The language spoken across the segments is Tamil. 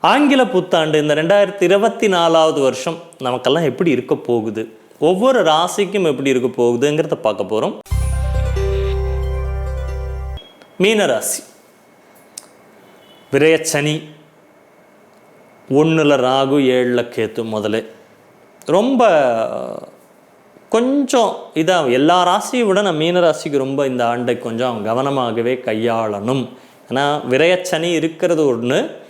ஆங்கில புத்தாண்டு இந்த ரெண்டாயிரத்தி இருபத்தி நாலாவது வருஷம் நமக்கெல்லாம் எப்படி இருக்க போகுது? ஒவ்வொரு ராசிக்கும் எப்படி இருக்க போகுதுங்கிறத பார்க்க போகிறோம் மீனராசி விரயச்சனி ஒன்றில் ராகு ஏழில் கேத்து முதலே. ரொம்ப கொஞ்சம் இதாக எல்லா ராசியை விட நான் மீனராசிக்கு ரொம்ப இந்த ஆண்டை கொஞ்சம் கவனமாகவே கையாளணும். ஏன்னா விரயச்சனி இருக்கிறது ஒன்று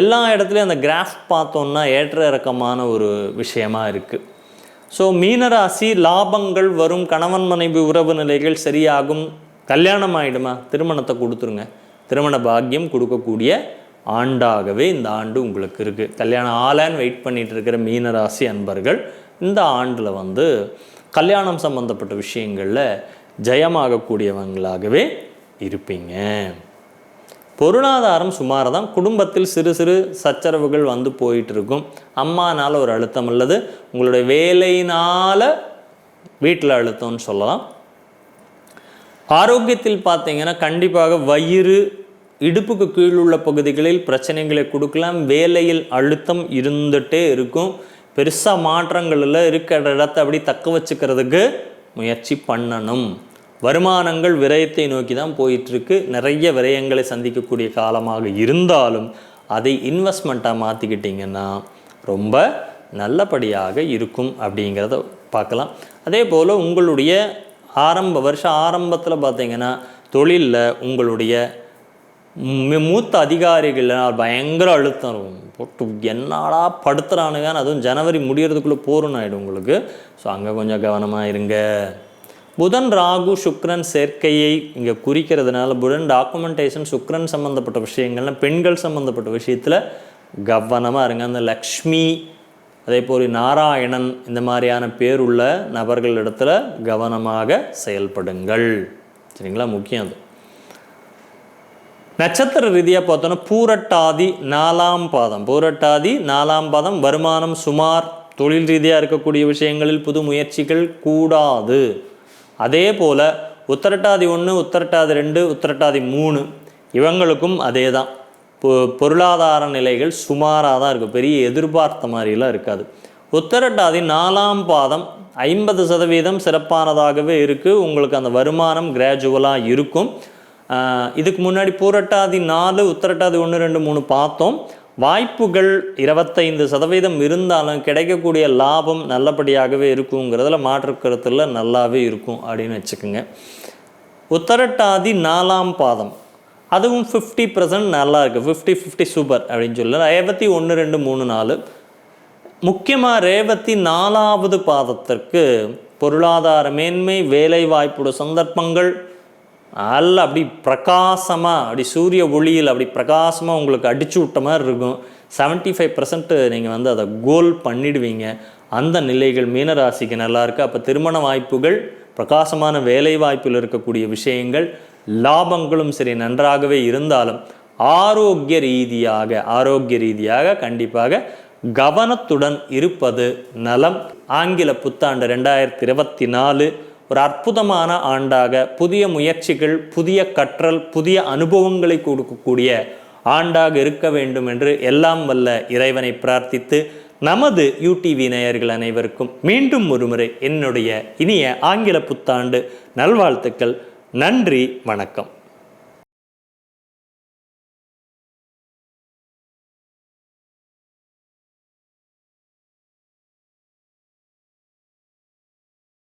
எல்லா இடத்துலையும் அந்த கிராஃப் பார்த்தோன்னா ஏற்ற இறக்கமான ஒரு விஷயமா இருக்குது ஸோ மீனராசி லாபங்கள் வரும் கணவன் மனைவி உறவு நிலைகள் சரியாகும் கல்யாணம் ஆகிடுமா திருமணத்தை கொடுத்துருங்க. திருமண பாக்கியம் கொடுக்கக்கூடிய ஆண்டாகவே இந்த ஆண்டு உங்களுக்கு இருக்குது கல்யாணம் ஆலான்னு வெயிட் பண்ணிகிட்டு இருக்கிற மீனராசி அன்பர்கள் இந்த ஆண்டில் வந்து கல்யாணம் சம்பந்தப்பட்ட விஷயங்களில் ஜெயமாகக்கூடியவங்களாகவே இருப்பீங்க. பொருளாதாரம் சுமார் தான் குடும்பத்தில் சிறு சிறு சச்சரவுகள் வந்து போயிட்டு இருக்கும் அம்மானால் ஒரு அழுத்தம் அல்லது உங்களுடைய வேலையினால் வீட்டில் அழுத்தம்னு சொல்லலாம். ஆரோக்கியத்தில் பார்த்தீங்கன்னா கண்டிப்பாக வயிறு இடுப்புக்கு கீழ் உள்ள பகுதிகளில் பிரச்சனைகளை கொடுக்கலாம். வேலையில் அழுத்தம் இருந்துகிட்டே இருக்கும். பெருசாக மாற்றங்களில் இருக்கிற இடத்த அப்படி தக்க வச்சுக்கிறதுக்கு முயற்சி பண்ணணும். வருமானங்கள் விரயத்தை நோக்கி தான் போயிட்டுருக்கு. நிறைய விரயங்களை சந்திக்கக்கூடிய காலமாக இருந்தாலும் அதை இன்வெஸ்ட்மெண்ட்டாக மாற்றிக்கிட்டிங்கன்னா ரொம்ப நல்லபடியாக இருக்கும் அப்படிங்கிறத பார்க்கலாம். அதே போல் உங்களுடைய ஆரம்ப வருஷ ஆரம்பத்தில் பார்த்தீங்கன்னா தொழிலில் உங்களுடைய மூத்த அதிகாரிகளால் பயங்கர அழுத்தம். இருக்கும் போட்டு என்னடா படுத்துறானுங்க அதுவும் ஜனவரி முடியறதுக்குள்ளே போறணும் ஆகிடும் உங்களுக்கு. ஸோ அங்கே கொஞ்சம் கவனமாக இருங்க. புதன் ராகு சுக்ரன் சேர்க்கையை இங்கே குறிக்கிறதுனால புதன் டாக்குமெண்டேஷன் சுக்ரன் சம்மந்தப்பட்ட விஷயங்கள்ல பெண்கள் சம்மந்தப்பட்ட விஷயத்தில் கவனமாக இருங்க. அந்த லக்ஷ்மி அதே போல் நாராயணன் இந்த மாதிரியான பேருள்ள நபர்கள் இடத்துல கவனமாக செயல்படுங்கள். சரிங்களா? முக்கியம் அது. நட்சத்திர ரீதியாக பார்த்தோன்னா பூரட்டாதி நாலாம் பாதம். பூரட்டாதி நாலாம் பாதம் வருமானம் சுமார் தொழில் ரீதியாக இருக்கக்கூடிய விஷயங்களில் புது முயற்சிகள் கூடாது. அதே போல் உத்தரட்டாதி ஒன்று உத்தரட்டாதி ரெண்டு உத்தரட்டாதி மூணு இவங்களுக்கும் அதே தான் பொ- பொருளாதார நிலைகள் சுமாராக தான் இருக்கும். பெரிய எதிர்பார்த்த மாதிரிலாம் இருக்காது. உத்தரட்டாதி நாலாம் பாதம் ஐம்பது சதவீதம் சிறப்பானதாகவே இருக்குது உங்களுக்கு அந்த வருமானம் கிராஜுவலாக இருக்கும். இதுக்கு முன்னாடி பூரட்டாதி நாலு உத்தரட்டாதி ஒன்று ரெண்டு மூணு பார்த்தோம். வாய்ப்புகள் இருபத்தைந்து சதவீதம் இருந்தாலும் கிடைக்கக்கூடிய லாபம் நல்லபடியாகவே இருக்குங்கிறதுல மாற்று நல்லாவே இருக்கும் அப்படின்னு வச்சுக்கோங்க. உத்தரட்டாதி நாலாம் பாதம். அதுவும் ஃபிஃப்டி பர்சன்ட் நல்லா இருக்குது ஃபிஃப்டி ஃபிஃப்டி சூப்பர் அப்படின்னு சொல்லி ரேவதி ஒன்று ரெண்டு மூணு நாலு. முக்கியமாக ரேவதி நாலாவது பாதத்திற்கு பொருளாதார மேன்மை வேலைவாய்ப்புட சந்தர்ப்பங்கள் நல்ல அப்படி பிரகாசமாக அப்படி சூரிய ஒளியில் அப்படி பிரகாசமாக உங்களுக்கு அடிச்சு விட்ட மாதிரி இருக்கும். 75% ஃபைவ் பர்சன்ட் நீங்கள் வந்து அதை கோல் பண்ணிடுவீங்க. அந்த நிலைகள் மீனராசிக்கு நல்லா இருக்குது அப்போ திருமண வாய்ப்புகள் பிரகாசமான வேலை வாய்ப்பில் இருக்கக்கூடிய விஷயங்கள் லாபங்களும் சரி நன்றாகவே இருந்தாலும் ஆரோக்கிய ரீதியாக ஆரோக்கிய ரீதியாக கண்டிப்பாக கவனத்துடன் இருப்பது நலம். ஆங்கில புத்தாண்டு ரெண்டாயிரத்தி இருபத்தி நாலு ஒரு அற்புதமான ஆண்டாக புதிய முயற்சிகள் புதிய கற்றல் புதிய அனுபவங்களை கொடுக்கக்கூடிய ஆண்டாக இருக்க வேண்டும் என்று எல்லாம் வல்ல இறைவனை பிரார்த்தித்து நமது யூடிவி நேயர்கள் அனைவருக்கும் மீண்டும் ஒருமுறை என்னுடைய இனிய ஆங்கில புத்தாண்டு நல்வாழ்த்துக்கள். நன்றி வணக்கம்.